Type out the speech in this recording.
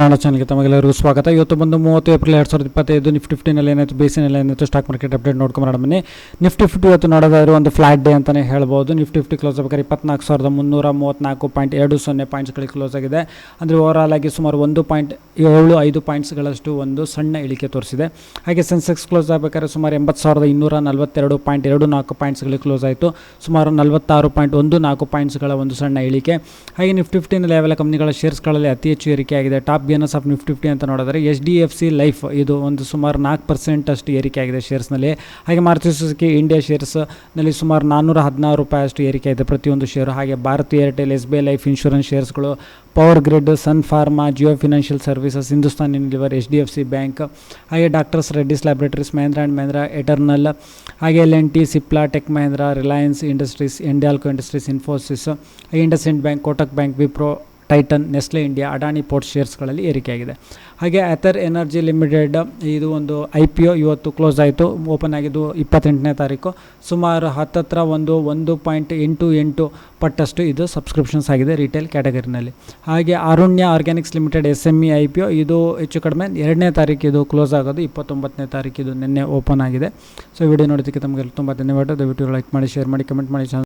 ಕನ್ನಡ ಚಾನಲ್ಗೆ ತಮಗೆಲ್ಲರಿಗೂ ಸ್ವಾಗತ. ಇವತ್ತು ಬಂದು ಮೂವತ್ತು ಏಪ್ರಿಲ್ ಎರಡು ಸಾವಿರದ ಇಪ್ಪತ್ತೈದು ನಿಫ್ಟಿ ಫಿಫ್ಟಿನಲ್ಲಿ ಏನಾಯಿತು, ಬೇಸಿನಲ್ಲಿ ಏನಾಯಿತು ಸ್ಟಾಕ್ ಮಾರ್ಕೆಟ್ ಅಪ್ಡೇಟ್ ನೋಡ್ಕೊಂಡು ಬನ್ನಿ. ನಿಫ್ಟಿ ಫಿಫ್ಟಿ ಇವತ್ತು ನೋಡೋದಾದ್ರೆ ಒಂದು ಫ್ಲಾಟ್ ಡೇ ಅಂತಲೇ ಹೇಳ್ಬೋದು. ನಿಫ್ಟಿ ಫಿಫ್ಟಿ ಕ್ಲೋಸ್ ಆಗಬೇಕಾದ್ರೆ ಇಪ್ಪತ್ನಾಲ್ಕು ಸಾವಿರದ ಮುನ್ನೂರ ಮೂವತ್ತ್ನಾಲ್ಕು ಪಾಯಿಂಟ್ ಎರಡು ಸೊನ್ನೆ ಪಾಯಿಂಟ್ಸ್ಗಳಿಗೆ ಕ್ಲೋಸ್ ಆಗಿದೆ. ಅಂದರೆ ಓವರಾಲ್ ಆಗಿ ಸುಮಾರು ಒಂದು ಪಾಯಿಂಟ್ ಏಳು ಐದು ಪಾಯಿಂಟ್ಸ್ಗಳಷ್ಟು ಒಂದು ಸಣ್ಣ ಇಳಿಕೆ ತೋರಿಸಿದೆ. ಹಾಗೆ ಸೆನ್ಸೆಕ್ಸ್ ಕ್ಲೋಸ್ ಆಗಬೇಕಾದ್ರೆ ಸುಮಾರು ಎಂಬತ್ತು ಸಾವಿರದ ಇನ್ನೂರ ನಲವತ್ತೆರಡು ಪಾಯಿಂಟ್ ಎರಡು ನಾಲ್ಕು ಪಾಯಿಂಟ್ಸ್ಗಳಿಗೆ ಕ್ಲೋಸ್ ಆಯಿತು. ಸುಮಾರು ನಲವತ್ತಾರು ಪಾಯಿಂಟ್ ಒಂದು ನಾಲ್ಕು ಪಾಯಿಂಟ್ಸ್ಗಳ ಒಂದು ಸಣ್ಣ ಇಳಿಕೆ. ಹಾಗೆ ನಿಫ್ಟಿ ಫಿಫ್ಟಿನಲ್ಲಿ ಯಾವೆಲ್ಲ ಕಂಪ್ನಿಗಳ ಶೇರ್ಸ್ಗಳಲ್ಲಿ ಅತಿ ಹೆಚ್ಚು ಏರಿಕೆ ಗೇನರ್ಸ್ ಆಫ್ ನಿಫ್ಟಿ ಫಿಫ್ಟಿ ಅಂತ ನೋಡಿದ್ರೆ H D F C life ಇದು ಒಂದು ಸುಮಾರು ನಾಲ್ಕು ಪರ್ಸೆಂಟ್ ಅಷ್ಟು ಏರಿಕೆ ಆಗಿದೆ ಶೇರ್ಸ್ನಲ್ಲಿ ಹಾಗೆ ಮಾರುತಿ ಸುಜುಕಿ ಇಂಡಿಯಾ ಶೇರ್ಸ್ನಲ್ಲಿ ಸುಮಾರು ನಾನ್ನೂರ ಹದಿನಾರು ರೂಪಾಯಿ ಅಷ್ಟು ಏರಿಕೆ ಇದೆ ಪ್ರತಿಯೊಂದು ಶೇರು ಹಾಗೆ Bharat Airtel S B I Life Insurance ಶೇರ್ಸ್ಗಳು Power Grid Sun Pharma Jio Financial Services Hindustan Unilever H D F C Bank ಹಾಗೆ doctor's Reddy's laboratories Mahindra and Mahindra Eternal ಹಾಗೆ L N T Cipla Tech Mahindra Reliance Industries Hindalco Industries Infosys IndusInd Bank Kotak Bank Wipro Titan Nestle India Adani Port ಶೇರ್ಸ್ಗಳಲ್ಲಿ ಏರಿಕೆಯಾಗಿದೆ. ಹಾಗೆ author energy limited ಇದು ಒಂದು I P ಒ ಇವತ್ತು close ಆಯಿತು. Open ಆಗಿದ್ದು ಇಪ್ಪತ್ತೆಂಟನೇ ತಾರೀಕು. ಸುಮಾರು ಹತ್ತತ್ರ ಒಂದು ಒಂದು ಪಾಯಿಂಟ್ ಎಂಟು ಎಂಟು ಪಟ್ಟಷ್ಟು ಇದು ಸಬ್ಸ್ಕ್ರಿಪ್ಷನ್ಸ್ ಆಗಿದೆ ರಿಟೇಲ್ ಕ್ಯಾಟಗರಿನಲ್ಲಿ ಹಾಗೆ Arunya Organics Limited S M E I P O ಇದು ಹೆಚ್ಚು ಕಡಿಮೆ ಎರಡನೇ ತಾರೀಕು ಇದು ಕ್ಲೋಸ್ ಆಗೋದು, ಇಪ್ಪತ್ತೊಂಬತ್ತನೇ ತಾರೀಕು ಇದು ನಿನ್ನೆ ಓಪನ್ ಆಗಿದೆ. ಸೊ ವಿಡಿಯೋ ನೋಡೋದಕ್ಕೆ ತಮಗೆ ತುಂಬ ಧನ್ಯವಾದ. ದಯವಿಟ್ಟು ಲೈಕ್ ಮಾಡಿ ಶೇರ್ ಮಾಡಿ ಕಮೆಂಟ್ ಮಾಡಿ ಚಾನಲ್